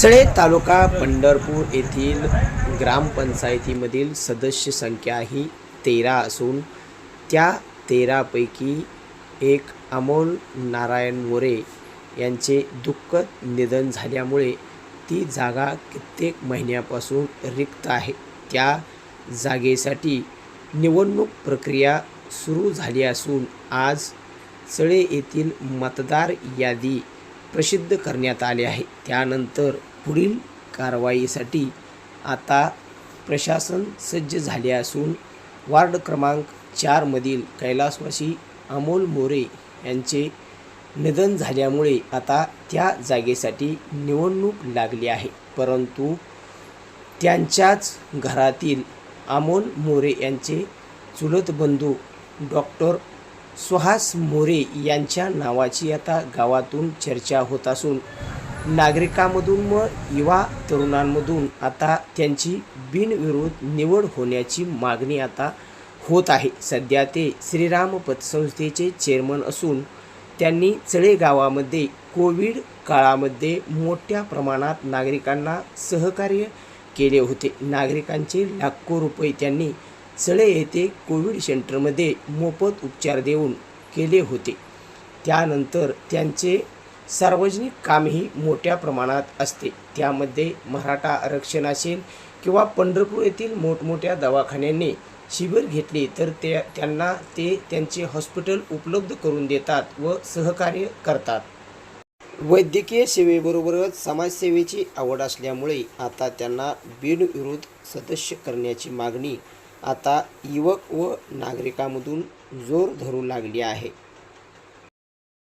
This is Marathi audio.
सळे तालुका पंढरपूर येथील ग्रामपंचायतीमधील सदस्य संख्या ही तेरा असून त्या तेरापैकी एक अमोल नारायण मोरे यांचे दुःखद निधन झाल्यामुळे ती जागा कित्येक महिन्यापासून रिक्त आहे. त्या जागेसाठी निवडणूक प्रक्रिया सुरू झाली असून आज चळे येथील मतदार यादी प्रसिद्ध करण्यात आले आहे. त्यानंतर पुढील कारवाईसाठी आता प्रशासन सज्ज झाले असून वार्ड क्रमांक चारमधील कैलासवासी अमोल मोरे यांचे निधन झाल्यामुळे आता त्या जागेसाठी निवडणूक लागली आहे. परंतु त्यांच्याच घरातील अमोल मोरे यांचे चुलत बंधू डॉक्टर सुहास मोरे यांच्या नावाची आता गावातून चर्चा होत असून नागरिकांमधून व युवा तरुणांमधून आता त्यांची बिनविरोध निवड होण्याची मागणी आता होत आहे. सध्या ते श्रीराम पतसंस्थेचे चेअरमन असून त्यांनी चळेगावामध्ये कोविड काळामध्ये मोठ्या प्रमाणात नागरिकांना सहकार्य केले होते. नागरिकांचे लाखो रुपये त्यांनी सळे येथे कोविड सेंटरमध्ये मोफत उपचार देऊन केले होते. त्यानंतर त्यांचे सार्वजनिक कामही मोठ्या प्रमाणात असते. त्यामध्ये मराठा आरक्षण असेल किंवा पंढरपूर येथील मोठमोठ्या दवाखान्यांनी शिबिर घेतले तर ते त्यांना ते त्यांचे हॉस्पिटल उपलब्ध करून देतात व सहकार्य करतात. वैद्यकीय सेवेबरोबरच समाजसेवेची आवड असल्यामुळे आता त्यांना बिनविरोध सदस्य करण्याची मागणी आता युवक व नागरिकांमधून जोर धरू लागली आहे.